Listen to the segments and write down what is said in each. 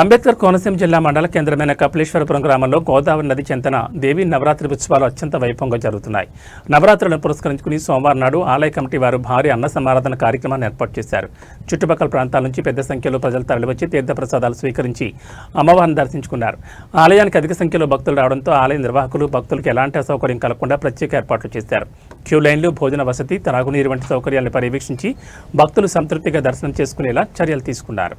అంబేద్కర్ కోనసీమ జిల్లా మండల కేంద్రమైన కపిలేశ్వరపురం గ్రామంలో గోదావరి నది చెంతన దేవి నవరాత్రి ఉత్సవాలు అత్యంత వైభవంగా జరుగుతున్నాయి. నవరాత్రులను పురస్కరించుకుని సోమవారం నాడు ఆలయ కమిటీ వారు భారీ అన్న సమారాధన కార్యక్రమాన్ని ఏర్పాటు చేశారు. చుట్టుపక్కల ప్రాంతాల నుంచి పెద్ద సంఖ్యలో ప్రజలు తరలివచ్చి తీర్థప్రసాదాలు స్వీకరించి అమ్మవారిని దర్శించుకున్నారు. ఆలయానికి అధిక సంఖ్యలో భక్తులు రావడంతో ఆలయ నిర్వాహకులు భక్తులకు ఎలాంటి అసౌకర్యం కలగకుండా ప్రత్యేక ఏర్పాట్లు చేశారు. క్యూ లైన్లు భోజన వసతి త్రాగునీరు వంటి సౌకర్యాలను పర్యవేక్షించి భక్తులు సంతృప్తిగా దర్శనం చేసుకునేలా చర్యలు తీసుకున్నారు.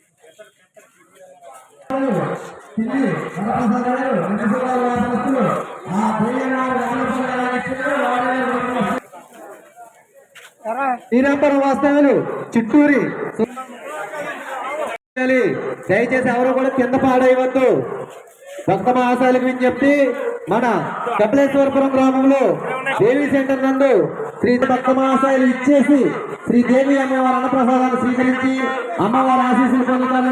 పుల్లయ్య, ఇలా రా. శ్రీరంపురం వాస్తవ్యులు చిట్టూరి దయచేసి ఎవరు కూడా కింద పాడేయవద్దు భక్త మహాశాలకు విజ్ఞప్తి మన కపిలేశ్వరపురం గ్రామంలో దేవి సెంటర్ నందు శ్రీ భక్త మహాశాయులు ఇచ్చేసి శ్రీదేవి అమ్మవారి అన్నప్రసాదాన్ని స్వీకరించి అమ్మవారి ఆశీస్సులు పొందుతారని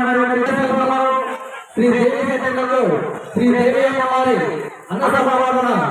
మరి శ్రీ దేవి అమ్మవారి అన్న సమారాధన